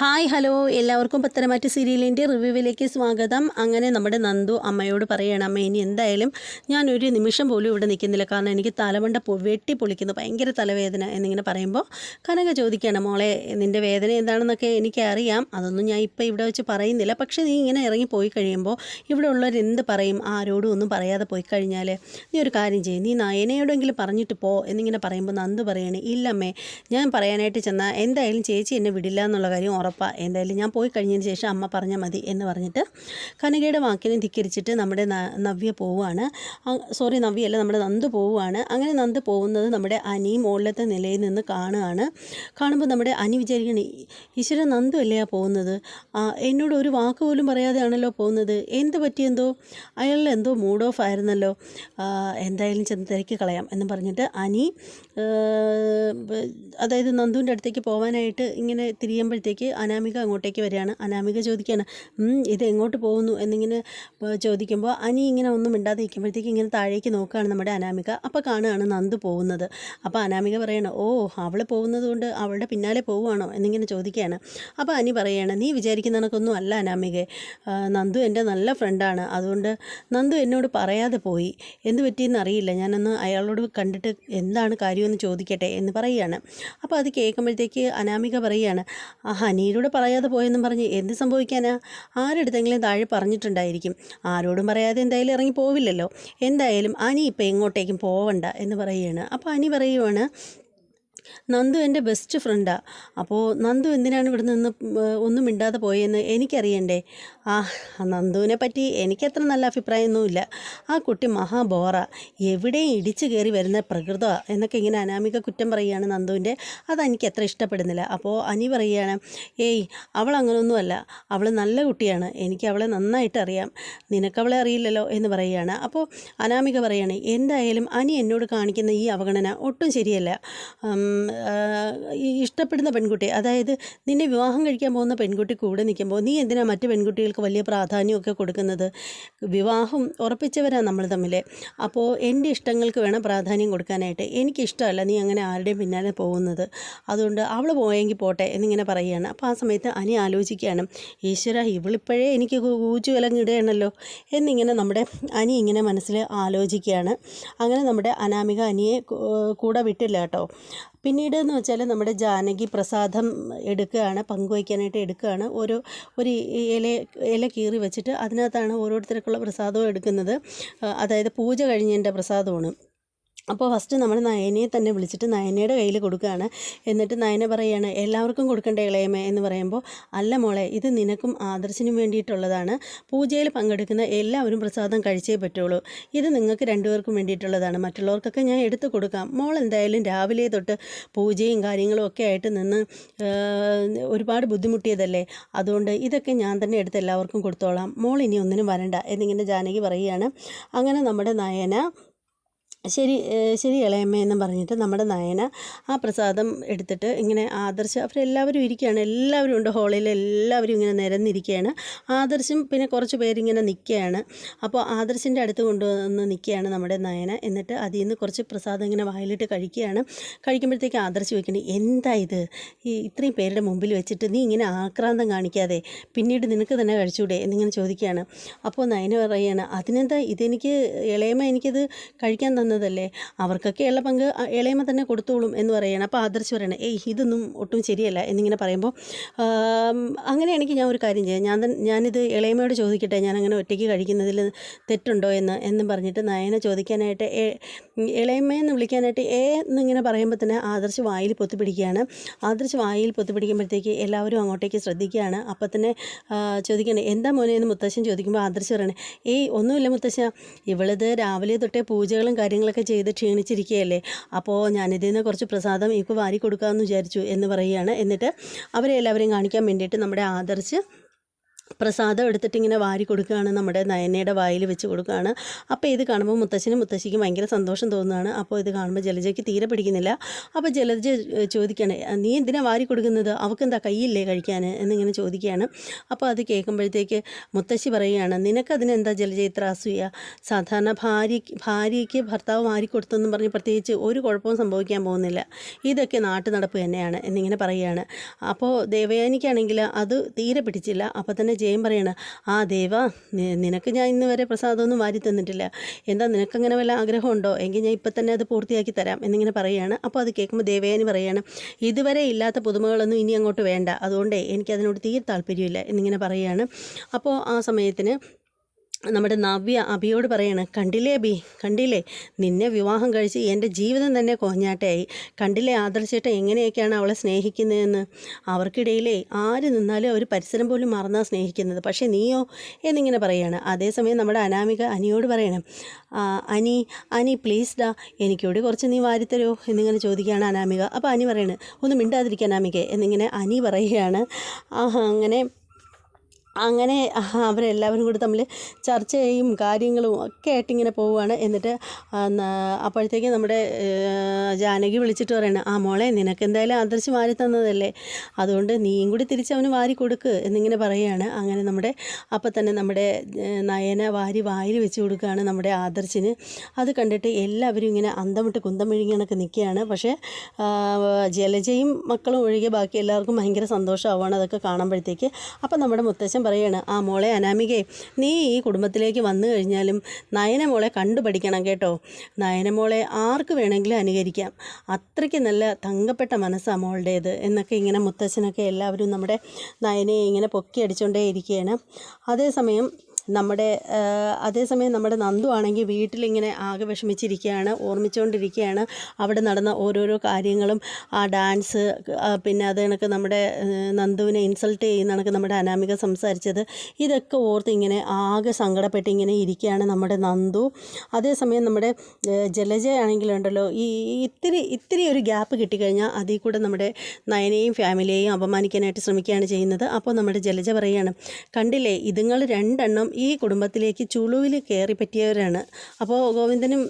Hi hello. എല്ലാവർക്കും പത്തനംമാറ്റ സീരിയലിന്റെ റിവ്യൂവിലേക്ക് സ്വാഗതം. അങ്ങനെ നമ്മുടെ നന്ദു അമ്മയോട് പറയണം അമ്മ ഇനി എന്തായാലും ഞാൻ ഒരു നിമിഷം പോലും ഇവിടെ നിൽക്കുന്നില്ല. കാരണം എനിക്ക് തലമുണ്ട വെട്ടി പൊളിക്കുന്നു. ഭയങ്കര തലവേദന എന്നിങ്ങനെ പറയുമ്പോൾ കനക ചോദിക്കുകയാണ് മോളെ നിന്റെ വേദന എന്താണെന്നൊക്കെ എനിക്കറിയാം. അതൊന്നും ഞാൻ ഇപ്പോൾ ഇവിടെ വെച്ച് പറയുന്നില്ല. പക്ഷേ നീ ഇങ്ങനെ ഇറങ്ങി പോയി കഴിയുമ്പോൾ ഇവിടെ ഉള്ളവർ എന്ത് പറയും? ആരോടും ഒന്നും പറയാതെ പോയി കഴിഞ്ഞാൽ നീ ഒരു കാര്യം ചെയ്യും. നീ നയനയോടെങ്കിലും പറഞ്ഞിട്ട് പോ എന്നിങ്ങനെ പറയുമ്പോൾ നന്ദു പറയണേ ഇല്ലമ്മേ ഞാൻ പറയാനായിട്ട് ചെന്നാൽ എന്തായാലും ചേച്ചി എന്നെ വിടില്ല എന്നുള്ള കാര്യം ഉറപ്പാണ് എന്തായാലും ഞാൻ പോയി കഴിഞ്ഞതിന് ശേഷം അമ്മ പറഞ്ഞാൽ മതി എന്ന് പറഞ്ഞിട്ട് കനകയുടെ വാക്കിനെ ധിക്കരിച്ചിട്ട് നമ്മുടെ നവ്യ പോവുകയാണ് സോറി നവ്യയല്ല നമ്മുടെ നന്ദ് പോവുകയാണ് അങ്ങനെ നന്ദ് പോകുന്നത് നമ്മുടെ അനി മുകളിലത്തെ നിലയിൽ നിന്ന് കാണുകയാണ് കാണുമ്പോൾ നമ്മുടെ അനി വിചാരിക്കണേ ഈശ്വര നന്ദു അല്ലയാ പോകുന്നത്? എന്നോട് ഒരു വാക്ക് പോലും പറയാതെയാണല്ലോ പോകുന്നത്. എന്ത് പറ്റിയെന്തോ അയാളിൽ എന്തോ മൂഡ് ഓഫ് ആയിരുന്നല്ലോ. എന്തായാലും ചെന്ന് തിരക്കി കളയാം എന്ന് പറഞ്ഞിട്ട് അനി അതായത് നന്ദുവിന്റെ അടുത്തേക്ക് പോകാനായിട്ട് ഇങ്ങനെ തിരിയുമ്പോഴത്തേക്ക് അനാമിക അങ്ങോട്ടേക്ക് വരികയാണ്. അനാമിക ചോദിക്കുകയാണ് ഇത് എങ്ങോട്ട് പോകുന്നു? എന്നിങ്ങനെ ചോദിക്കുമ്പോൾ അനി ഇങ്ങനെ ഒന്നും മിണ്ടാതെ ഇരിക്കുമ്പോഴത്തേക്ക് ഇങ്ങനെ താഴേക്ക് നോക്കുകയാണ് നമ്മുടെ അനാമിക. അപ്പോൾ കാണുകയാണ് നന്ദു പോകുന്നത്. അപ്പോൾ അനാമിക പറയണം ഓ അവൾ പോകുന്നത് കൊണ്ട് അവളുടെ പിന്നാലെ പോവുകയാണോ? എന്നിങ്ങനെ ചോദിക്കുകയാണ്. അപ്പോൾ അനി പറയാണ് നീ വിചാരിക്കുന്ന കണക്കൊന്നും അല്ല അനാമിക. നന്ദു എന്റെ നല്ല ഫ്രണ്ടാണ്. അതുകൊണ്ട് നന്ദു എന്നോട് പറയാതെ പോയി. എന്ത് പറ്റിയെന്ന് അറിയില്ല. ഞാനൊന്ന് അയാളോട് കണ്ടിട്ട് എന്താണ് കാര്യമെന്ന് ചോദിക്കട്ടെ എന്ന് പറയുകയാണ്. അപ്പോൾ അത് കേൾക്കുമ്പോഴത്തേക്ക് അനാമിക പറയുകയാണ് ആ ഹനീരോട് പറയാതെ പോയെന്നും പറഞ്ഞ് എന്ത് സംഭവിക്കാനാ? ആരെടുത്തെങ്കിലും താഴെ പറഞ്ഞിട്ടുണ്ടായിരിക്കും. ആരോടും പറയാതെ എന്തായാലും ഇറങ്ങി പോവില്ലല്ലോ. എന്തായാലും അനി ഇപ്പം എങ്ങോട്ടേക്കും പോവണ്ട എന്ന് പറയുകയാണ് അപ്പോൾ അനി പറയുവാണ് നന്ദു എന്റെ ബെസ്റ്റ് ഫ്രണ്ടാണ് അപ്പോൾ നന്ദു എന്തിനാണ് ഇവിടെ നിന്ന് ഒന്നും മിണ്ടാതെ പോയെന്ന് എനിക്കറിയണ്ടേ? ആ നന്ദുവിനെ പറ്റി എനിക്കത്ര നല്ല അഭിപ്രായമൊന്നുമില്ല. ആ കുട്ടി മഹാബോറ എവിടെയും ഇടിച്ചു കയറി വരുന്ന പ്രകൃത എന്നൊക്കെ ഇങ്ങനെ അനാമിക കുറ്റം പറയുകയാണ് നന്ദുവിന്റെ. അതെനിക്ക് അത്ര ഇഷ്ടപ്പെടുന്നില്ല. അപ്പോൾ അനി പറയുകയാണ് ഏയ് അവൾ അങ്ങനെയൊന്നുമല്ല അവൾ നല്ല കുട്ടിയാണ്. എനിക്ക് അവളെ നന്നായിട്ട് അറിയാം. നിനക്കവളെ അറിയില്ലല്ലോ എന്ന് പറയുകയാണ്. അപ്പോൾ അനാമിക പറയുകയാണ് എന്തായാലും അനി എന്നോട് കാണിക്കുന്ന ഈ അവഗണന ഒട്ടും ശരിയല്ല. ഇഷ്ടപ്പെടുന്ന പെൺകുട്ടി അതായത് നിന്നെ വിവാഹം കഴിക്കാൻ പോകുന്ന പെൺകുട്ടി കൂടെ നിൽക്കുമ്പോൾ നീ എന്തിനാണ് മറ്റു പെൺകുട്ടികൾക്ക് വലിയ പ്രാധാന്യമൊക്കെ കൊടുക്കുന്നത്? വിവാഹം ഉറപ്പിച്ചവരാണ് നമ്മൾ തമ്മിൽ അപ്പോൾ എന്റെ ഇഷ്ടങ്ങൾക്ക് വേണം പ്രാധാന്യം കൊടുക്കാനായിട്ട്. എനിക്കിഷ്ടമല്ല നീ അങ്ങനെ ആരുടെയും പിന്നാലെ പോകുന്നത്. അതുകൊണ്ട് അവൾ പോയെങ്കിൽ പോട്ടെ എന്നിങ്ങനെ പറയുകയാണ്. അപ്പോൾ ആ സമയത്ത് അനി ആലോചിക്കുകയാണ്. ഈശ്വര ഇവളിപ്പോഴേ എനിക്ക് കൂച്ചു വിലങ്ങിടുകയാണല്ലോ എന്നിങ്ങനെ നമ്മുടെ അനി ഇങ്ങനെ മനസ്സിൽ ആലോചിക്കുകയാണ്. അങ്ങനെ നമ്മുടെ അനാമിക അനിയെ കൂടെ വിട്ടില്ല കേട്ടോ. പിന്നീട് എന്ന് വെച്ചാൽ നമ്മുടെ ജാനകി പ്രസാദം എടുക്കുകയാണ് പങ്കുവയ്ക്കാനായിട്ട് എടുക്കുകയാണ്. ഓരോ ഒരു ഇല ഇല കീറി വെച്ചിട്ട് അതിനകത്താണ് ഓരോരുത്തർക്കുള്ള പ്രസാദവും എടുക്കുന്നത്. അതായത് പൂജ കഴിഞ്ഞതിന്റെ പ്രസാദമാണ്. അപ്പോൾ ഫസ്റ്റ് നമ്മൾ നയനയെ തന്നെ വിളിച്ചിട്ട് നയനയുടെ കയ്യിൽ കൊടുക്കുകയാണ്. എന്നിട്ട് നയന പറയുകയാണ് എല്ലാവർക്കും കൊടുക്കേണ്ട ഇളയമേ എന്ന് പറയുമ്പോൾ അല്ല മോളെ ഇത് നിനക്കും ആദർശിനും വേണ്ടിയിട്ടുള്ളതാണ്. പൂജയിൽ പങ്കെടുക്കുന്ന എല്ലാവരും പ്രസാദം കഴിച്ചേ പറ്റുള്ളൂ. ഇത് നിങ്ങൾക്ക് രണ്ടുപേർക്കും വേണ്ടിയിട്ടുള്ളതാണ്. മറ്റുള്ളവർക്കൊക്കെ ഞാൻ എടുത്തു കൊടുക്കാം. മോൾ എന്തായാലും രാവിലെ തൊട്ട് പൂജയും കാര്യങ്ങളും ഒക്കെ ആയിട്ട് നിന്ന് ഒരുപാട് ബുദ്ധിമുട്ടിയതല്ലേ? അതുകൊണ്ട് ഇതൊക്കെ ഞാൻ തന്നെ എടുത്ത് എല്ലാവർക്കും കൊടുത്തോളാം. മോൾ ഇനി ഒന്നിനും വരണ്ട എന്നിങ്ങനെ ജാനകി പറയുകയാണ്. അങ്ങനെ നമ്മുടെ നയന ശരി ശരി ഇളയമ്മ എന്നും പറഞ്ഞിട്ട് നമ്മുടെ നയന ആ പ്രസാദം എടുത്തിട്ട് ഇങ്ങനെ ആദർശ് അവരെല്ലാവരും ഇരിക്കുകയാണ്. എല്ലാവരും ഉണ്ട് ഹോളിൽ എല്ലാവരും ഇങ്ങനെ നിരന്നിരിക്കുകയാണ്. ആദർശും പിന്നെ കുറച്ച് പേരിങ്ങനെ നിൽക്കുകയാണ്. അപ്പോൾ ആദർശിന്റെ അടുത്ത് കൊണ്ടുവന്ന് നിൽക്കുകയാണ് നമ്മുടെ നയന. എന്നിട്ട് അതിൽ നിന്ന് കുറച്ച് പ്രസാദം ഇങ്ങനെ വായിലിട്ട് കഴിക്കുകയാണ്. കഴിക്കുമ്പോഴത്തേക്ക് ആദർശ് ചോദിക്കണേ എന്താ ഇത്? ഈ ഇത്രയും പേരുടെ മുമ്പിൽ വെച്ചിട്ട് നീ ഇങ്ങനെ ആക്രാന്തം കാണിക്കാതെ പിന്നീട് നിനക്ക് തന്നെ കഴിച്ചൂടെ? എന്നിങ്ങനെ ചോദിക്കുകയാണ്. അപ്പോൾ നയന പറയുകയാണ് അതിനെന്താ? ഇതെനിക്ക് ഇളയമ്മ എനിക്കത് കഴിക്കാൻ തന്നതല്ലേ അവർക്കൊക്കെയുള്ള പങ്ക് അ- ഇളയമ്മ തന്നെ കൊടുത്തോളും എന്ന് പറയുകയാണ് അപ്പോൾ ആദർശ് പറയണേ ഏയ് ഇതൊന്നും ഒട്ടും ശരിയല്ല എന്നിങ്ങനെ പറയുമ്പോൾ അങ്ങനെയാണെങ്കിൽ ഞാൻ ഒരു കാര്യം ചെയ്യാം. ഞാൻ ഞാനിത് ഇളയമ്മയോട് ചോദിക്കട്ടെ ഞാൻ അങ്ങനെ ഒറ്റയ്ക്ക് കഴിക്കുന്നതിൽ തെറ്റുണ്ടോ എന്ന് എന്നും പറഞ്ഞിട്ട് നയനെ ചോദിക്കാനായിട്ട് ഇളയമ്മയെന്ന് വിളിക്കാനായിട്ട് ഏ എന്നിങ്ങനെ പറയുമ്പോൾ തന്നെ ആദർശ് വായിൽ പൊത്തിപ്പിടിക്കുകയാണ് ആദർശ് വായിൽ പൊത്തിപ്പിടിക്കുമ്പോഴത്തേക്ക് എല്ലാവരും അങ്ങോട്ടേക്ക് ശ്രദ്ധിക്കുകയാണ്. അപ്പം തന്നെ ചോദിക്കണേ എന്താ മോനെ? എന്ന് മുത്തശ്ശൻ ചോദിക്കുമ്പോൾ ആദർശ് പറയണേ ഏയ് ഒന്നുമില്ല മുത്തശ്ശ. ഇവളിത് രാവിലെ തൊട്ടേ പൂജകളും കാര്യങ്ങളൊക്കെ ചെയ്ത് ക്ഷീണിച്ചിരിക്കുകയല്ലേ? അപ്പോൾ ഞാനിതിൽ നിന്ന് കുറച്ച് പ്രസാദം ഇവൾക്ക് വാരി കൊടുക്കാമെന്ന് വിചാരിച്ചു എന്ന് പറയുകയാണ്. എന്നിട്ട് അവരെ എല്ലാവരെയും കാണിക്കാൻ വേണ്ടിയിട്ട് നമ്മുടെ ആദർശ് പ്രസാദം എടുത്തിട്ട് ഇങ്ങനെ വാരി കൊടുക്കുകയാണ് നമ്മുടെ നയനയുടെ വായിൽ വെച്ച് കൊടുക്കുകയാണ്. അപ്പോൾ ഇത് കാണുമ്പോൾ മുത്തശ്ശനും മുത്തശ്ശിക്കും ഭയങ്കര സന്തോഷം തോന്നുകയാണ്. അപ്പോൾ ഇത് കാണുമ്പോൾ ജലജയ്ക്ക് തീരെ പിടിക്കുന്നില്ല. അപ്പോൾ ജലജ ചോദിക്കണേ നീ എന്തിനാണ് വാരി കൊടുക്കുന്നത്? അവക്കെന്താ കയ്യില്ലേ കഴിക്കാൻ? എന്നിങ്ങനെ ചോദിക്കുകയാണ്. അപ്പോൾ അത് കേൾക്കുമ്പോഴത്തേക്ക് മുത്തശ്ശി പറയുകയാണ് നിനക്കതിനെന്താ ജലജ ഇത്ര അസൂയ? സാധാരണ ഭാര്യ ഭാര്യയ്ക്ക് ഭർത്താവ് വാരി കൊടുത്തെന്നും പറഞ്ഞ് പ്രത്യേകിച്ച് ഒരു കുഴപ്പവും സംഭവിക്കാൻ പോകുന്നില്ല. ഇതൊക്കെ നാട്ടു നടപ്പ് തന്നെയാണ് എന്നിങ്ങനെ പറയുകയാണ്. അപ്പോൾ ദേവയാനിക്കാണെങ്കിൽ അത് തീരെ പിടിച്ചില്ല. അപ്പോൾ തന്നെ ജയം പറയാണ് ആ ദേവ നിനക്ക് ഞാൻ ഇന്ന് വരെ പ്രസാദമൊന്നും വാരി തന്നിട്ടില്ല. എന്താ നിനക്കങ്ങനെ വല്ല ആഗ്രഹമുണ്ടോ? എങ്കിൽ ഞാൻ ഇപ്പം തന്നെ അത് പൂർത്തിയാക്കി തരാം എന്നിങ്ങനെ പറയുകയാണ് അപ്പോൾ അത് കേൾക്കുമ്പോൾ ദേവയാനി പറയാണ് ഇതുവരെ ഇല്ലാത്ത പുതുമകളൊന്നും ഇനി അങ്ങോട്ട് വേണ്ട. അതുകൊണ്ടേ എനിക്കതിനോട് തീരെ താല്പര്യമില്ല എന്നിങ്ങനെ പറയുകയാണ് അപ്പോൾ ആ സമയത്തിന് നമ്മുടെ നവ്യ അബിയോട് പറയാണ് കണ്ടില്ലേ അബി കണ്ടില്ലേ? നിന്നെ വിവാഹം കഴിച്ച് എന്റെ ജീവിതം തന്നെ കൊഞ്ഞാട്ടയായി കണ്ടില്ലേ ആദർശേട്ട എങ്ങനെയൊക്കെയാണ് അവളെ സ്നേഹിക്കുന്നതെന്ന്? അവർക്കിടയിലേ ആര് നിന്നാലും അവർ പരിസരം പോലും മറന്നാണ് സ്നേഹിക്കുന്നത്. പക്ഷേ നീയോ? എന്നിങ്ങനെ പറയാണ്. അതേസമയം നമ്മുടെ അനാമിക അനിയോട് പറയണം അനി അനി പ്ലീസ് ഡാ എനിക്കൂടി കുറച്ച് നീ വാരിത്തരുമോ എന്നിങ്ങനെ ചോദിക്കുകയാണ് അനാമിക. അപ്പോൾ അനി പറയണേ ഒന്ന് മിണ്ടാതിരിക്കാൻ അനാമിക എന്നിങ്ങനെ അനി പറയുകയാണ്. അങ്ങനെ അങ്ങനെ അവരെല്ലാവരും കൂടി തമ്മിൽ ചർച്ചയും കാര്യങ്ങളും ഒക്കെ ആയിട്ടിങ്ങനെ പോവുകയാണ്. എന്നിട്ട് അപ്പോഴത്തേക്ക് നമ്മുടെ ജാനകി വിളിച്ചിട്ട് പറയണം ആ മോളെ നിനക്ക് എന്തായാലും ആദർശ് വാരി തന്നതല്ലേ? അതുകൊണ്ട് നീയും കൂടി തിരിച്ച് അവന് വാരി കൊടുക്ക് എന്നിങ്ങനെ പറയുകയാണ്. അങ്ങനെ നമ്മുടെ അപ്പം തന്നെ നമ്മുടെ നയന വാരി വാരി വെച്ച് കൊടുക്കുകയാണ് നമ്മുടെ ആദർശിന്. അത് കണ്ടിട്ട് എല്ലാവരും ഇങ്ങനെ അന്തം വിട്ട് കുന്തം വിഴുങ്ങിയണക്ക് നിൽക്കുകയാണ്. പക്ഷേ ജലജയും മക്കളും ഒഴികെ ബാക്കി എല്ലാവർക്കും ഭയങ്കര സന്തോഷമാവുകയാണ് അതൊക്കെ കാണുമ്പോഴത്തേക്ക്. അപ്പം നമ്മുടെ മുത്തശ്ശൻ പറയാണ് ആ മോളെ അനാമികയെ നീ ഈ കുടുംബത്തിലേക്ക് വന്നു കഴിഞ്ഞാലും നയന മോളെ കണ്ടുപഠിക്കണം കേട്ടോ. നയന മോളെ ആർക്ക് വേണമെങ്കിലും അനുകരിക്കാം. അത്രയ്ക്ക് നല്ല തങ്കപ്പെട്ട മനസ്സാണ് മോളുടേത് എന്നൊക്കെ ഇങ്ങനെ മുത്തശ്ശനൊക്കെ എല്ലാവരും നമ്മുടെ നയനയെ ഇങ്ങനെ പൊക്കി അടിച്ചുകൊണ്ടേ ഇരിക്കുകയാണ് അതേസമയം നമ്മുടെ അതേസമയം നമ്മുടെ നന്ദു ആണെങ്കിൽ വീട്ടിലിങ്ങനെ ആകെ വിഷമിച്ചിരിക്കുകയാണ് ഓർമ്മിച്ചുകൊണ്ടിരിക്കുകയാണ്. അവിടെ നടന്ന ഓരോരോ കാര്യങ്ങളും ആ ഡാൻസ് പിന്നെ അത് കണക്ക് നമ്മുടെ നന്ദുവിനെ ഇൻസൾട്ട് ചെയ്യുന്ന കണക്ക് നമ്മുടെ അനാമിക സംസാരിച്ചത്. ഇതൊക്കെ ഓർത്ത് ഇങ്ങനെ ആകെ സങ്കടപ്പെട്ട് ഇങ്ങനെ ഇരിക്കുകയാണ് നമ്മുടെ നന്ദു. അതേസമയം നമ്മുടെ ജലജ ഉണ്ടല്ലോ ഈ ഇത്തിരി ഇത്തിരി ഒരു ഗ്യാപ്പ് കിട്ടിക്കഴിഞ്ഞാൽ അതിൽ കൂടെ നമ്മുടെ നയനെയും ഫാമിലിയെയും അപമാനിക്കാനായിട്ട് ശ്രമിക്കുകയാണ് ചെയ്യുന്നത്. അപ്പോൾ നമ്മുടെ ജലജ പറയുകയാണ് കണ്ടില്ലേ ഇതുങ്ങൾ രണ്ടെണ്ണം ഈ കുടുംബത്തിലേക്ക് ചുളുവിൽ കയറി പറ്റിയവരാണ്. അപ്പോൾ ഗോവിന്ദനും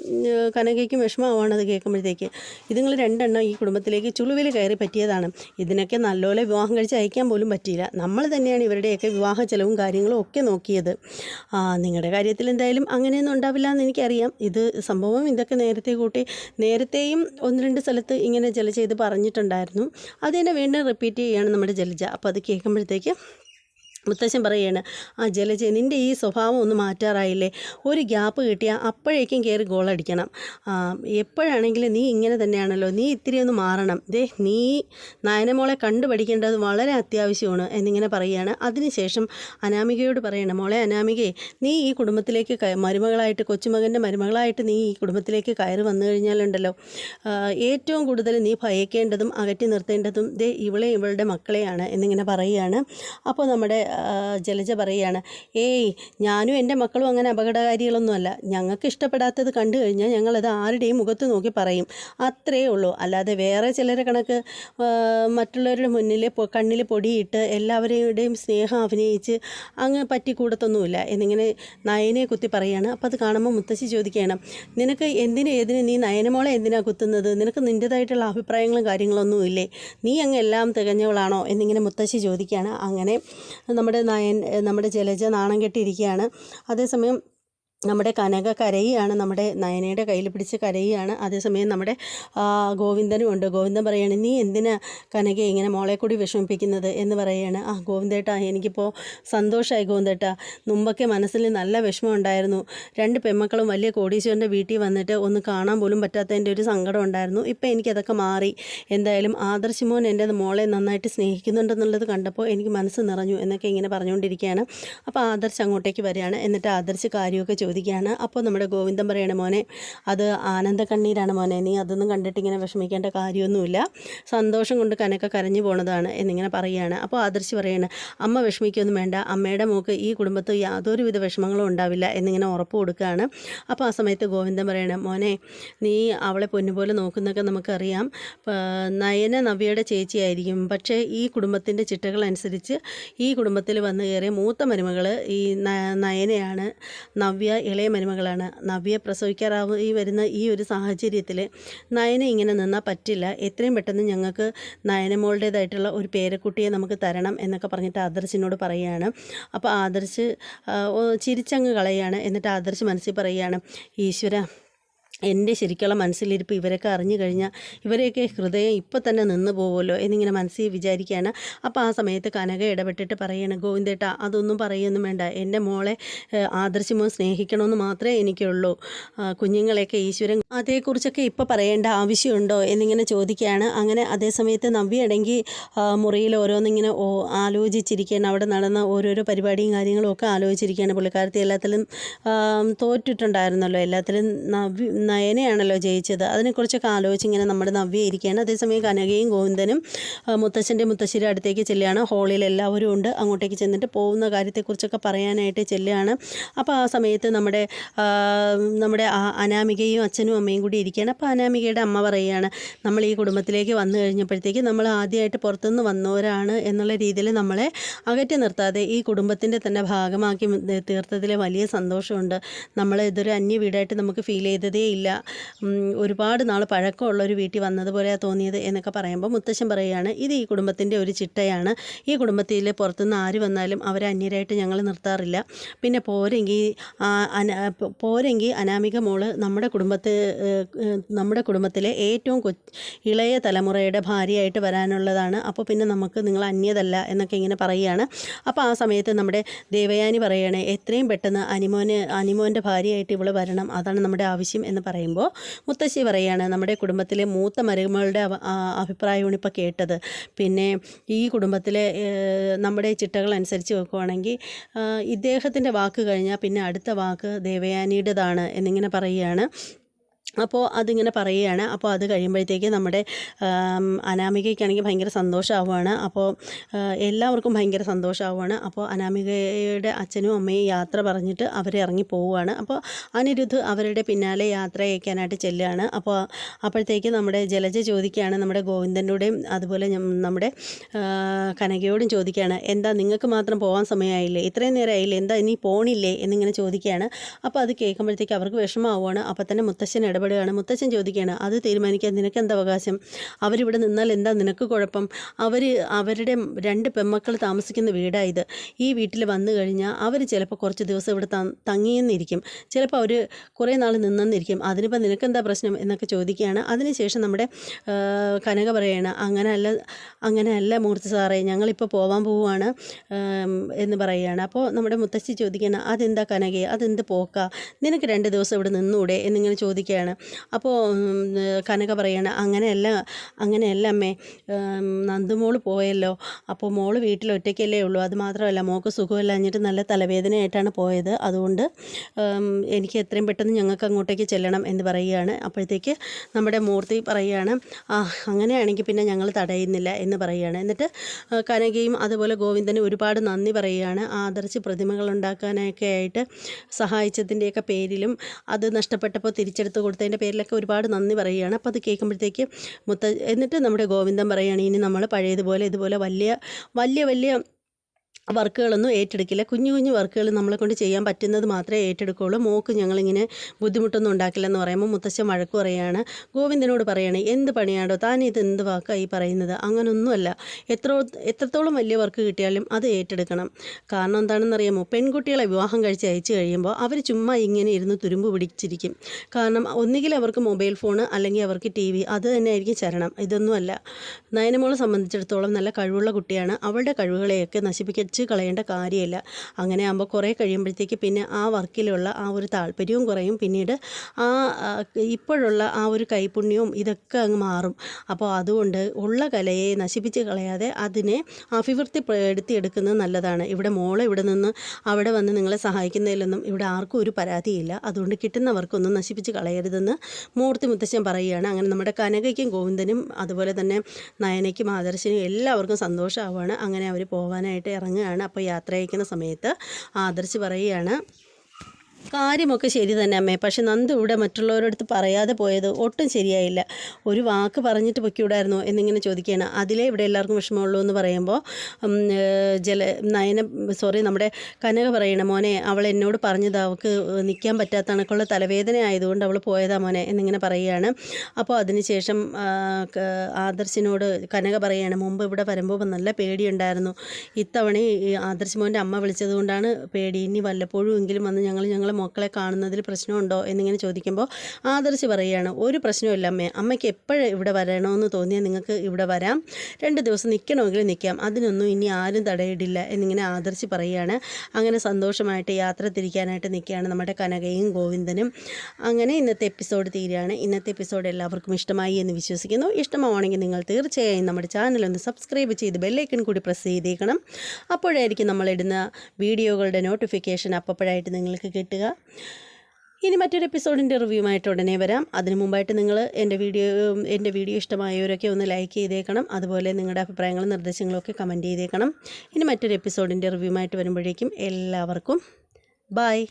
കനകയ്ക്കും വിഷമമാവാണ് അത് കേൾക്കുമ്പോഴത്തേക്ക്. ഇതുങ്ങൾ രണ്ടെണ്ണം ഈ കുടുംബത്തിലേക്ക് ചുളുവിൽ കയറി പറ്റിയതാണ്. ഇതിനൊക്കെ നല്ലപോലെ വിവാഹം കഴിച്ച് അയക്കാൻ പോലും പറ്റിയില്ല. നമ്മൾ തന്നെയാണ് ഇവരുടെയൊക്കെ വിവാഹ ചെലവും കാര്യങ്ങളും ഒക്കെ നോക്കിയത്. നിങ്ങളുടെ കാര്യത്തിൽ എന്തായാലും അങ്ങനെയൊന്നും ഉണ്ടാവില്ല എന്ന് എനിക്കറിയാം. ഇത് സംഭവം ഇതൊക്കെ നേരത്തെ കൂട്ടി നേരത്തെയും ഒന്ന് രണ്ട് സ്ഥലത്ത് ഇങ്ങനെ ജല ഇത് പറഞ്ഞിട്ടുണ്ടായിരുന്നു. അത് തന്നെ വീണ്ടും റിപ്പീറ്റ് ചെയ്യുകയാണ് നമ്മുടെ ജലജ. അപ്പോൾ അത് കേൾക്കുമ്പോഴത്തേക്ക് മുത്തശ്ശൻ പറയുകയാണ് ആ ജലജ നിന്റെ ഈ സ്വഭാവം ഒന്ന് മാറ്റാറായില്ലേ? ഒരു ഗ്യാപ്പ് കിട്ടിയാൽ അപ്പോഴേക്കും കയറി ഗോളടിക്കണം അടിക്കണം. എപ്പോഴാണെങ്കിലും നീ ഇങ്ങനെ തന്നെയാണല്ലോ. നീ ഇത്തിരി ഒന്ന് മാറണം. ദേ നീ നയനമോളെ കണ്ടു പഠിക്കേണ്ടത് വളരെ അത്യാവശ്യമാണ് എന്നിങ്ങനെ പറയുകയാണ് അതിനുശേഷം അനാമികയോട് പറയണം മോളെ അനാമികയെ നീ ഈ കുടുംബത്തിലേക്ക് മരുമകളായിട്ട് കൊച്ചുമകന്റെ മരുമകളായിട്ട് നീ ഈ കുടുംബത്തിലേക്ക് കയറി വന്നു കഴിഞ്ഞാലുണ്ടല്ലോ. ഏറ്റവും കൂടുതൽ നീ ഭയക്കേണ്ടതും അകറ്റി നിർത്തേണ്ടതും ദേ ഇവളെ ഇവളുടെ മക്കളെയാണ് എന്നിങ്ങനെ പറയുകയാണ് അപ്പോൾ നമ്മുടെ ജലജ പറയുകയാണ് ഏയ് ഞാനും എന്റെ മക്കളും അങ്ങനെ അപകടകാരികളൊന്നുമല്ല. ഞങ്ങൾക്ക് ഇഷ്ടപ്പെടാത്തത് കണ്ടു കഴിഞ്ഞാൽ ഞങ്ങളത് ആരുടെയും മുഖത്ത് നോക്കി പറയും. അത്രയേ ഉള്ളൂ. അല്ലാതെ വേറെ ചിലരെ കണക്ക് മറ്റുള്ളവരുടെ മുന്നിൽ കണ്ണിൽ പൊടിയിട്ട് എല്ലാവരുടെയും സ്നേഹം അഭിനയിച്ച് അങ്ങ് പറ്റിക്കൂടത്തൊന്നുമില്ല. എന്നിങ്ങനെ നയനെ കുത്തി പറയുകയാണ്. അപ്പോൾ അത് കാണുമ്പോൾ മുത്തശ്ശി ചോദിക്കുകയാണ് നിനക്ക് എന്തിനു ഏതിന് നീ നയനമോളെ എന്തിനാണ് കുത്തുന്നത്? നിനക്ക് നിന്റേതായിട്ടുള്ള അഭിപ്രായങ്ങളും കാര്യങ്ങളൊന്നും ഇല്ലേ നീ അങ്ങ് എല്ലാം തികഞ്ഞവളാണോ? എന്നിങ്ങനെ മുത്തശ്ശി ചോദിക്കുകയാണ്. അങ്ങനെ നമ്മുടെ നയൻ നമ്മുടെ ജലജ നാണം കെട്ടിയിരിക്കുകയാണ്. അതേസമയം നമ്മുടെ കനക കരയുകയാണ് നമ്മുടെ നയനയുടെ കയ്യിൽ പിടിച്ച് കരയുകയാണ് അതേസമയം നമ്മുടെ ഗോവിന്ദനും ഉണ്ട്. ഗോവിന്ദൻ പറയുകയാണ് നീ എന്തിനാ കനകയെ ഇങ്ങനെ മോളെ കൂടി വിഷമിപ്പിക്കുന്നത്? എന്ന് പറയുകയാണ് ആ ഗോവിന്ദേട്ടാ എനിക്കിപ്പോൾ സന്തോഷമായി ഗോവിന്ദേട്ടാ. മുമ്പൊക്കെ മനസ്സിൽ നല്ല വിഷമം ഉണ്ടായിരുന്നു. രണ്ട് പെമ്മക്കളും വലിയ കോടീശ്വരന്റെ വീട്ടിൽ വന്നിട്ട് ഒന്ന് കാണാൻ പോലും പറ്റാത്തതിന്റെ ഒരു സങ്കടം ഉണ്ടായിരുന്നു. ഇപ്പം എനിക്കതൊക്കെ മാറി. എന്തായാലും ആദർശമോൻ എന്റെ മോളെ നന്നായിട്ട് സ്നേഹിക്കുന്നുണ്ടെന്നുള്ളത് കണ്ടപ്പോൾ എനിക്ക് മനസ്സ് നിറഞ്ഞു എന്നൊക്കെ ഇങ്ങനെ പറഞ്ഞുകൊണ്ടിരിക്കുകയാണ്. അപ്പോൾ ആദർശ് അങ്ങോട്ടേക്ക് വരികയാണ്. എന്നിട്ട് ആദർശ് കാര്യമൊക്കെ ചോദിക്കും ചോദിക്കുകയാണ്. അപ്പോൾ നമ്മുടെ ഗോവിന്ദൻ പറയണ മോനെ അത് ആനന്ദ കണ്ണീരാണ് മോനെ. നീ അതൊന്നും കണ്ടിട്ട് ഇങ്ങനെ വിഷമിക്കേണ്ട കാര്യമൊന്നുമില്ല. സന്തോഷം കൊണ്ട് കനക്ക കരഞ്ഞു പോണതാണ് എന്നിങ്ങനെ പറയുകയാണ്. അപ്പോൾ ആദർശ് പറയാണ് അമ്മ വിഷമിക്കൊന്നും വേണ്ട. അമ്മയുടെ മോക്ക് ഈ കുടുംബത്ത് യാതൊരുവിധ വിഷമങ്ങളും ഉണ്ടാവില്ല എന്നിങ്ങനെ ഉറപ്പ് കൊടുക്കുകയാണ്. അപ്പോൾ ആ സമയത്ത് ഗോവിന്ദൻ പറയണം മോനെ നീ അവളെ പൊന്നുപോലെ നോക്കുന്നൊക്കെ നമുക്കറിയാം. നയന നവ്യയുടെ ചേച്ചിയായിരിക്കും. പക്ഷേ ഈ കുടുംബത്തിന്റെ ചിട്ടകൾ അനുസരിച്ച് ഈ കുടുംബത്തിൽ വന്നു കയറിയ മൂത്ത മരുമകൾ ഈ നയനയാണ് നവ്യ ഇളയ മരുമകളാണ്. നവ്യ പ്രസവിക്കാറാവ് ഈ വരുന്ന ഈ ഒരു സാഹചര്യത്തിൽ നയന ഇങ്ങനെ നിന്നാൽ പറ്റില്ല. എത്രയും പെട്ടെന്ന് ഞങ്ങൾക്ക് നയനമോളുടേതായിട്ടുള്ള ഒരു പേരക്കുട്ടിയെ നമുക്ക് തരണം എന്നൊക്കെ പറഞ്ഞിട്ട് ആദർശിനോട് പറയുകയാണ് അപ്പോൾ ആദർശ് ചിരിച്ചങ്ങ് കളയാണ്. എന്നിട്ട് ആദർശ് മനസ്സിൽ പറയുകയാണ് ഈശ്വര എന്റെ ശരിക്കുള്ള മനസ്സിലിരിപ്പ് ഇവരൊക്കെ അറിഞ്ഞു കഴിഞ്ഞാൽ ഇവരെയൊക്കെ ഹൃദയം ഇപ്പം തന്നെ നിന്ന് പോകുമല്ലോ എന്നിങ്ങനെ മനസ്സിൽ വിചാരിക്കുകയാണ്. അപ്പോൾ ആ സമയത്ത് കനക ഇടപെട്ടിട്ട് പറയണം ഗോവിന്ദേട്ട അതൊന്നും പറയൊന്നും വേണ്ട. എന്റെ മോളെ ആദർശമോ സ്നേഹിക്കണമെന്ന് മാത്രമേ എനിക്കുള്ളൂ. കുഞ്ഞുങ്ങളെയൊക്കെ ഈശ്വരൻ അതേക്കുറിച്ചൊക്കെ ഇപ്പോൾ പറയേണ്ട ആവശ്യമുണ്ടോ? എന്നിങ്ങനെ ചോദിക്കുകയാണ്. അങ്ങനെ അതേസമയത്ത് നവ്യടങ്കി മുറിയിൽ ഓരോന്നിങ്ങനെ ഓ ആലോചിച്ചിരിക്കുകയാണ്. അവിടെ നടന്ന ഓരോരോ പരിപാടിയും കാര്യങ്ങളും ഒക്കെ ആലോചിച്ചിരിക്കുകയാണ്. പുള്ളിക്കാരത്തി എല്ലാത്തിലും തോറ്റിട്ടുണ്ടായിരുന്നല്ലോ. എല്ലാത്തിലും നവ്യ നയനയാണല്ലോ ജയിച്ചത്. അതിനെക്കുറിച്ചൊക്കെ ആലോചിച്ച് ഇങ്ങനെ നമ്മുടെ നവ്യ ഇരിക്കുകയാണ്. അതേസമയം കനകയും ഗോവിന്ദനും മുത്തശ്ശന്റെ മുത്തശ്ശിയുടെ അടുത്തേക്ക് ചെല്ലുകയാണ്. ഹോളിൽ എല്ലാവരും ഉണ്ട്. അങ്ങോട്ടേക്ക് ചെന്നിട്ട് പോകുന്ന കാര്യത്തെക്കുറിച്ചൊക്കെ പറയാനായിട്ട് ചെല്ലുകയാണ്. അപ്പോൾ ആ സമയത്ത് നമ്മുടെ നമ്മുടെ അനാമികയും അച്ഛനും അമ്മയും കൂടി ഇരിക്കുകയാണ്. അപ്പോൾ അനാമികയുടെ അമ്മ പറയുകയാണ് നമ്മൾ ഈ കുടുംബത്തിലേക്ക് വന്നു കഴിഞ്ഞപ്പോഴത്തേക്ക് നമ്മൾ ആദ്യമായിട്ട് പുറത്തുനിന്ന് വന്നവരാണ് എന്നുള്ള രീതിയിൽ നമ്മളെ അകറ്റി നിർത്താതെ ഈ കുടുംബത്തിന്റെ തന്നെ ഭാഗമാക്കി തീർത്തതിലെ വലിയ സന്തോഷമുണ്ട്. നമ്മൾ ഇതൊരു അന്യ വീടായിട്ട് നമുക്ക് ഫീൽ ചെയ്തതേ ഇല്ല. ഒരുപാട് നാൾ പഴക്കമുള്ള ഒരു വീട്ടിൽ വന്നതുപോലെ തോന്നിയത് എന്നൊക്കെ പറയുമ്പോൾ മുത്തശ്ശൻ പറയുകയാണ് ഇത് ഈ കുടുംബത്തിന്റെ ഒരു ചിട്ടയാണ്. ഈ കുടുംബത്തിൽ പുറത്തുനിന്ന് ആര് വന്നാലും അവരെ അന്യരായിട്ട് ഞങ്ങൾ നിർത്താറില്ല. പിന്നെ പോരെങ്കിൽ പോരെങ്കിൽ അനാമിക മോൾ നമ്മുടെ കുടുംബത്ത് നമ്മുടെ കുടുംബത്തിലെ ഏറ്റവും ഇളയ തലമുറയുടെ ഭാര്യയായിട്ട് വരാനുള്ളതാണ്. അപ്പോൾ പിന്നെ നമുക്ക് നിങ്ങൾ അന്യതല്ല എന്നൊക്കെ ഇങ്ങനെ പറയുകയാണ്. അപ്പോൾ ആ സമയത്ത് നമ്മുടെ ദേവയാനി പറയുകയാണ് എത്രയും പെട്ടെന്ന് അനിമോന് അനിമോന്റെ ഭാര്യയായിട്ട് ഇവിടെ വരണം. അതാണ് നമ്മുടെ ആവശ്യം എന്ന് പറയുമ്പോൾ മുത്തശ്ശി പറയുകയാണ് നമ്മുടെ കുടുംബത്തിലെ മൂത്ത മരുമകളുടെ അഭിപ്രായമാണ് ഇപ്പോൾ കേട്ടത്. പിന്നെ ഈ കുടുംബത്തിലെ നമ്മുടെ ചിട്ടകൾ അനുസരിച്ച് വെക്കുവാണെങ്കിൽ ഇദ്ദേഹത്തിന്റെ വാക്ക് കഴിഞ്ഞാൽ പിന്നെ അടുത്ത വാക്ക് ദേവയാനിയുടേതാണ് എന്നിങ്ങനെ പറയുകയാണ്. അപ്പോൾ അതിങ്ങനെ പറയുകയാണ്. അപ്പോൾ അത് കഴിയുമ്പോഴത്തേക്ക് നമ്മുടെ അനാമികയ്ക്കാണെങ്കിൽ ഭയങ്കര സന്തോഷമാവുകയാണ് അപ്പോൾ എല്ലാവർക്കും ഭയങ്കര സന്തോഷമാവുകയാണ് അപ്പോൾ അനാമികയുടെ അച്ഛനും അമ്മയും യാത്ര പറഞ്ഞിട്ട് അവരെ ഇറങ്ങി പോവുകയാണ് അപ്പോൾ അനിരുദ്ധ് അവരുടെ പിന്നാലെ യാത്ര അയക്കാനായിട്ട് ചെല്ലുകയാണ്. അപ്പോൾ അപ്പോഴത്തേക്ക് നമ്മുടെ ജലജ ചോദിക്കുകയാണ് നമ്മുടെ ഗോവിന്ദന്റെയും അതുപോലെ നമ്മുടെ കനകയോടും ചോദിക്കുകയാണ് എന്താ നിങ്ങൾക്ക് മാത്രം പോകാൻ സമയമായില്ലേ? ഇത്രയും നേരം ആയില്ലേ എന്താ ഇനി പോണില്ലേ? എന്നിങ്ങനെ ചോദിക്കുകയാണ്. അപ്പോൾ അത് കേൾക്കുമ്പോഴത്തേക്ക് അവർക്ക് വിഷമമാവുകയാണ് അപ്പോൾ തന്നെ മുത്തശ്ശൻ ഇടപെടുകയാണ്. മുത്തച്ഛൻ ചോദിക്കുകയാണ് അത് തീരുമാനിക്കാൻ നിനക്ക് എന്താ അവകാശം? അവരിവിടെ നിന്നാൽ എന്താ നിനക്ക് കുഴപ്പം? അവർ അവരുടെ രണ്ട് പെമ്മക്കൾ താമസിക്കുന്ന വീടാണ് ഇത്. ഈ വീട്ടിൽ വന്നു കഴിഞ്ഞാൽ അവർ ചിലപ്പോൾ കുറച്ച് ദിവസം ഇവിടെ തങ്ങിയെന്നിരിക്കും. ചിലപ്പോൾ അവർ കുറേ നാൾ നിന്നെന്നിരിക്കും. അതിനിപ്പോൾ നിനക്കെന്താ പ്രശ്നം? എന്നൊക്കെ ചോദിക്കുകയാണ്. അതിനുശേഷം നമ്മുടെ കനക പറയാണ് അങ്ങനെയല്ല അങ്ങനെയല്ല മൂർത്തി സാറേ ഞങ്ങളിപ്പോൾ പോവാൻ പോവുകയാണ് എന്ന് പറയുകയാണ്. അപ്പോൾ നമ്മുടെ മുത്തശ്ശി ചോദിക്കുകയാണ് അതെന്താ കനകയെ അതെന്ത് പോക്കാ? നിനക്ക് രണ്ട് ദിവസം ഇവിടെ നിന്നൂടെ? എന്നിങ്ങനെ ചോദിക്കുകയാണ്. അപ്പോൾ കനക പറയാണ് അങ്ങനെയല്ല അങ്ങനെയല്ല അമ്മേ നന്ദുമോൾ പോയല്ലോ. അപ്പോൾ മോൾ വീട്ടിൽ ഒറ്റയ്ക്കല്ലേ ഉള്ളൂ. അത് മാത്രമല്ല മോൾക്ക് സുഖമില്ലാഞ്ഞിട്ട് നല്ല തലവേദനയായിട്ടാണ് പോയത്. അതുകൊണ്ട് എനിക്ക് എത്രയും പെട്ടെന്ന് ഞങ്ങൾക്ക് അങ്ങോട്ടേക്ക് ചെല്ലണം എന്ന് പറയുകയാണ്. അപ്പോഴത്തേക്ക് നമ്മുടെ മൂർത്തി പറയുകയാണ് ആ അങ്ങനെയാണെങ്കിൽ പിന്നെ ഞങ്ങൾ തടയുന്നില്ല എന്ന് പറയുകയാണ്. എന്നിട്ട് കനകയും അതുപോലെ ഗോവിന്ദനും ഒരുപാട് നന്ദി പറയുകയാണ്. ആദർശ് പ്രതിമകൾ ഉണ്ടാക്കാനൊക്കെ ആയിട്ട് സഹായിച്ചതിന്റെയൊക്കെ പേരിലും അത് നഷ്ടപ്പെട്ടപ്പോൾ തിരിച്ചെടുത്ത് കൊടുത്തതിന്റെ പേരിലൊക്കെ ഒരുപാട് നന്ദി പറയുകയാണ്. അപ്പോൾ അത് കേൾക്കുമ്പോഴത്തേക്ക് മുത്ത എന്നിട്ട് നമ്മുടെ ഗോവിന്ദൻ പറയുകയാണ് ഇനി നമ്മൾ പഴയതുപോലെ ഇതുപോലെ വലിയ വലിയ വലിയ വർക്കുകളൊന്നും ഏറ്റെടുക്കില്ല. കുഞ്ഞു കുഞ്ഞു വർക്കുകൾ നമ്മളെ കൊണ്ട് ചെയ്യാൻ പറ്റുന്നത് മാത്രമേ ഏറ്റെടുക്കുകയുള്ളൂ മോക്ക് ഞങ്ങളിങ്ങനെ ബുദ്ധിമുട്ടൊന്നും ഉണ്ടാക്കില്ലെന്ന് പറയുമ്പോൾ മുത്തശ്ശൻ വഴക്ക് പറയുകയാണ്. ഗോവിന്ദനോട് പറയുകയാണ് എന്ത് പണിയാണോ? താൻ ഇത് എന്ത് വാക്കായി പറയുന്നത്? അങ്ങനൊന്നുമല്ല. എത്രോ എത്രത്തോളം വലിയ വർക്ക് കിട്ടിയാലും അത് ഏറ്റെടുക്കണം. കാരണം എന്താണെന്നറിയാമോ? പെൺകുട്ടികളെ വിവാഹം കഴിച്ച് അയച്ചു കഴിയുമ്പോൾ അവർ ചുമ്മാ ഇങ്ങനെ ഇരുന്ന് തുരുമ്പ് പിടിച്ചിരിക്കും. കാരണം ഒന്നുകിൽ അവർക്ക് മൊബൈൽ ഫോൺ അല്ലെങ്കിൽ അവർക്ക് ടി വി അത് തന്നെ ആയിരിക്കും ചരണം ഇതൊന്നുമല്ല. നയനമോളെ സംബന്ധിച്ചിടത്തോളം നല്ല കഴിവുള്ള കുട്ടിയാണ്. അവളുടെ കഴിവുകളെയൊക്കെ നശിപ്പിക്ക നശിപ്പിച്ച് കളയേണ്ട കാര്യമില്ല. അങ്ങനെ ആകുമ്പോൾ കുറേ കഴിയുമ്പോഴത്തേക്ക് പിന്നെ ആ വർക്കിലുള്ള ആ ഒരു താല്പര്യവും കുറയും. പിന്നീട് ആ ഇപ്പോഴുള്ള ആ ഒരു കൈപുണ്യവും ഇതൊക്കെ അങ്ങ് മാറും. അപ്പോൾ അതുകൊണ്ട് ഉള്ള കലയെ നശിപ്പിച്ച് കളയാതെ അതിനെ അഭിവൃദ്ധിപ്പെടുത്തിയെടുക്കുന്നത് നല്ലതാണ്. ഇവിടെ മോളെ ഇവിടെ നിന്ന് അവിടെ വന്ന് നിങ്ങളെ സഹായിക്കുന്നതിലൊന്നും ഇവിടെ ആർക്കും ഒരു പരാതിയില്ല. അതുകൊണ്ട് കിട്ടുന്നവർക്കൊന്നും നശിപ്പിച്ച് കളയരുതെന്ന് മൂർത്തി മുത്തശ്ശൻ പറയുകയാണ്. അങ്ങനെ നമ്മുടെ കനകയ്ക്കും ഗോവിന്ദനും അതുപോലെ തന്നെ നയനയ്ക്കും ആദർശനും എല്ലാവർക്കും സന്തോഷമാവുകയാണ് അങ്ങനെ അവർ പോകാനായിട്ട് ഇറങ്ങുകയാണ്. അപ്പോൾ യാത്ര അയക്കുന്ന സമയത്ത് ആദർശ് പറയുകയാണ്. കാര്യമൊക്കെ ശരി തന്നെ അമ്മേ. പക്ഷെ നന്ദു ഇവിടെ മറ്റുള്ളവരടുത്ത് പറയാതെ പോയത് ഒട്ടും ശരിയായില്ല. ഒരു വാക്ക് പറഞ്ഞിട്ട് പൊക്കിവിടായിരുന്നോ എന്നിങ്ങനെ ചോദിക്കുകയാണ്. അതിലേ ഇവിടെ എല്ലാവർക്കും വിഷമമുള്ളൂ എന്ന് പറയുമ്പോൾ ജല നയന സോറി നമ്മുടെ കനക പറയണ മോനെ അവൾ എന്നോട് പറഞ്ഞത് അവൾക്ക് നിൽക്കാൻ പറ്റാത്ത കണക്കുള്ള തലവേദന ആയതുകൊണ്ട് അവൾ പോയതാ മോനെ എന്നിങ്ങനെ പറയുകയാണ്. അപ്പോൾ അതിനുശേഷം ആദർശിനോട് കനക പറയുകയാണ് മുമ്പ് ഇവിടെ വരുമ്പോൾ നല്ല പേടിയുണ്ടായിരുന്നു. ഇത്തവണ ആദർശ് മോന്റെ അമ്മ വിളിച്ചത് കൊണ്ടാണ് പേടി. ഇനി വല്ലപ്പോഴും എങ്കിലും വന്ന് ഞങ്ങൾ ഞങ്ങളെ മക്കളെ കാണുന്നതിൽ പ്രശ്നമുണ്ടോ എന്നിങ്ങനെ ചോദിക്കുമ്പോൾ ആദർശി പറയുകയാണ് ഒരു പ്രശ്നമില്ല അമ്മേ. അമ്മയ്ക്ക് എപ്പോഴും ഇവിടെ വരണമെന്ന് തോന്നിയാൽ നിങ്ങൾക്ക് ഇവിടെ വരാം. രണ്ട് ദിവസം നിൽക്കണമെങ്കിൽ നിൽക്കാം. അതിനൊന്നും ഇനി ആരും തടയിടില്ല എന്നിങ്ങനെ ആദർശി പറയുകയാണ്. അങ്ങനെ സന്തോഷമായിട്ട് യാത്ര തിരിക്കാനായിട്ട് നിൽക്കുകയാണ് നമ്മുടെ കനകയും ഗോവിന്ദനും. അങ്ങനെ ഇന്നത്തെ എപ്പിസോഡ് തീരുകയാണ്. ഇന്നത്തെ എപ്പിസോഡ് എല്ലാവർക്കും ഇഷ്ടമായി എന്ന് വിശ്വസിക്കുന്നു. ഇഷ്ടമാണെങ്കിൽ നിങ്ങൾ തീർച്ചയായും നമ്മുടെ ചാനൽ ഒന്ന് സബ്സ്ക്രൈബ് ചെയ്ത് ബെല്ലൈക്കൺ കൂടി പ്രസ് ചെയ്തേക്കണം. അപ്പോഴായിരിക്കും നമ്മളിടുന്ന വീഡിയോകളുടെ നോട്ടിഫിക്കേഷൻ അപ്പോഴായിട്ട് നിങ്ങൾക്ക് കിട്ടുക. ഇനി മറ്റൊരു എപ്പിസോഡിന്റെ റിവ്യൂമായിട്ട് ഉടനെ വരാം. അതിനു മുമ്പായിട്ട് നിങ്ങൾ എന്റെ വീഡിയോ എന്റെ വീഡിയോ ഇഷ്ടമായവരൊക്കെ ഒന്ന് ലൈക്ക് ചെയ്തേക്കണം. അതുപോലെ നിങ്ങളുടെ അഭിപ്രായങ്ങളും നിർദ്ദേശങ്ങളും ഒക്കെ കമന്റ് ചെയ്തേക്കണം. ഇനി മറ്റൊരു എപ്പിസോഡിന്റെ റിവ്യൂമായിട്ട് വരുമ്പോഴേക്കും എല്ലാവർക്കും ബായ്